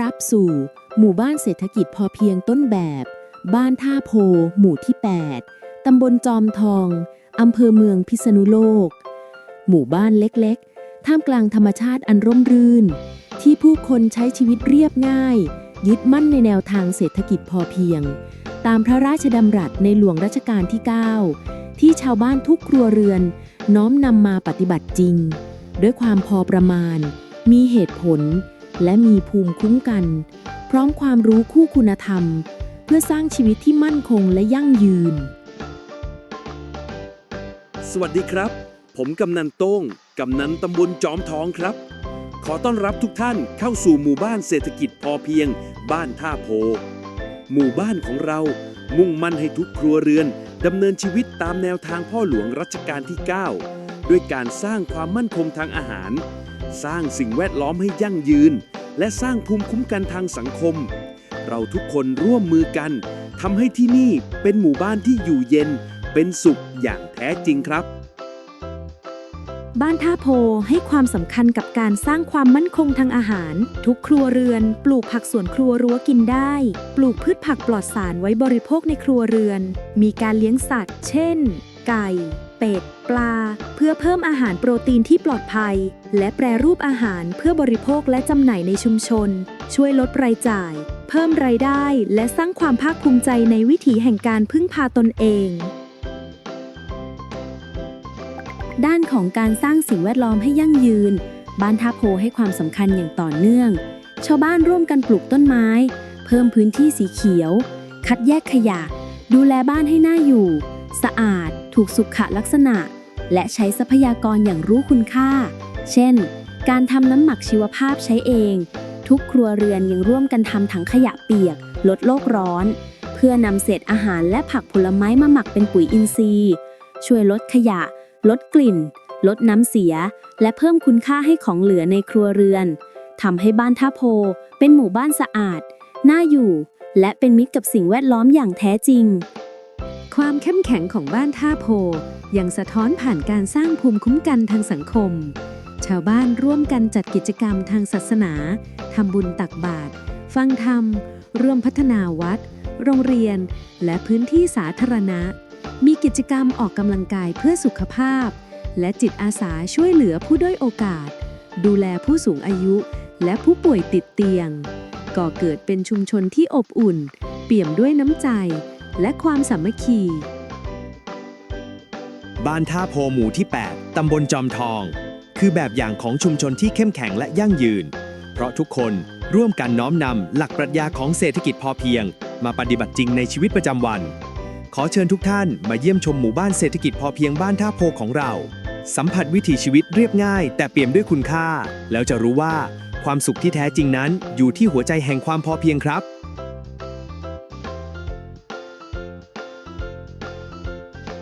รับสู่ หมู่บ้านเศรษฐกิจพอเพียงต้นแบบ บ้านท่าโพ หมู่ที่ 8 ตำบลจอมทอง อำเภอเมืองพิษณุโลก หมู่บ้านเล็กๆ ท่ามกลางธรรมชาติอันร่มรื่น ที่ผู้คนใช้ชีวิตเรียบง่าย ยึดมั่นในแนวทางเศรษฐกิจพอเพียง ตามพระราชดำรัสในหลวงรัชกาลที่ 9 ที่ชาวบ้านทุกครัวเรือน น้อมนำมาปฏิบัติจริง ด้วยความพอประมาณ มีเหตุผล และมีภูมิคุ้มกัน พร้อมความรู้คู่คุณธรรม เพื่อสร้างชีวิตที่มั่นคงและยั่งยืน สวัสดีครับ ผมกำนันโต้งกำนันตำบลจอมทองครับ ขอต้อนรับทุกท่านเข้าสู่หมู่บ้านเศรษฐกิจพอเพียง บ้านท่าโพ หมู่บ้านของเรามุ่งมั่นให้ทุกครัวเรือนดำเนินชีวิตตามแนวทางพ่อหลวงรัชกาลที่ 9 ด้วยการสร้างความมั่นคงทางอาหาร สร้างสิ่งแวดล้อมให้ยั่งยืน และสร้างภูมิคุ้มกันทางสังคม เราทุกคนร่วมมือกันทำให้ที่นี่เป็นหมู่บ้านที่อยู่เย็น เป็นสุขอย่างแท้จริงครับ บ้านท่าโพให้ความสำคัญกับการสร้างความมั่นคงทางอาหาร ทุกครัวเรือน ปลูกผักสวนครัวรั้วกินได้ ปลูกพืชผักปลอดสารไว้บริโภคในครัวเรือน มีการเลี้ยงสัตว์ เช่น ไก่ เป็ด ปลา เพื่อเพิ่มอาหารโปรตีนที่ปลอดภัย และแปรรูปอาหารเพื่อบริโภคและจำหน่ายในชุมชน ช่วยลดรายจ่าย เพิ่มรายได้ และสร้างความภาคภูมิใจในวิถีแห่งการพึ่งพาตนเอง ด้านของการสร้างสิ่งแวดล้อมให้ยั่งยืน บ้านท่าโพให้ความสำคัญอย่างต่อเนื่อง ชาวบ้านร่วมกันปลูกต้นไม้ เพิ่มพื้นที่สีเขียว คัดแยกขยะ ดูแลบ้านให้น่าอยู่ สะอาด ถูกสุขลักษณะ และใช้ทรัพยากรอย่างรู้คุณค่า เช่น การทำน้ำหมักชีวภาพใช้เอง ทุกครัวเรือนยังร่วมกันทำถังขยะเปียก ลดโลกร้อน เพื่อนำเศษอาหารและผักผลไม้มาหมักเป็นปุ๋ยอินทรีย์ ช่วยลดขยะ ลดกลิ่น ลดน้ำเสีย และเพิ่มคุณค่าให้ของเหลือในครัวเรือนทำให้บ้านท่าโพ เป็นหมู่บ้านสะอาด น่าอยู่ และเป็นมิตรกับสิ่งแวดล้อมอย่างแท้จริง ความเข้มแข็งของบ้านท่าโพยังสะท้อนผ่านการสร้างภูมิคุ้มกันทางสังคม ชาวบ้านร่วมกันจัดกิจกรรมทางศาสนาทำบุญตักบาตรฟังธรรม ร่วมพัฒนาวัด โรงเรียน และพื้นที่สาธารณะ มีกิจกรรมออกกำลังกายเพื่อสุขภาพ และจิตอาสาช่วยเหลือผู้ด้อยโอกาส ดูแลผู้สูงอายุ และผู้ป่วยติดเตียง ก่อเกิดเป็นชุมชนที่อบอุ่น เปี่ยมด้วยน้ำใจ และความสามัคคี บ้านท่าโพหมู่ที่ 8 ตำบลจอมทอง คือแบบอย่างของชุมชนที่เข้มแข็งและยั่งยืน เพราะทุกคนร่วมกันน้อมนำหลักปรัชญาของเศรษฐกิจพอเพียง มาปฏิบัติจริงในชีวิตประจำวัน ขอเชิญทุกท่านมาเยี่ยมชมหมู่บ้านเศรษฐกิจพอเพียงบ้านท่าโพของเรา สัมผัสวิถีชีวิตเรียบง่าย แต่เปี่ยมด้วยคุณค่า แล้วจะรู้ว่าความสุขที่แท้จริงนั้นอยู่ที่หัวใจแห่งความพอเพียงครับ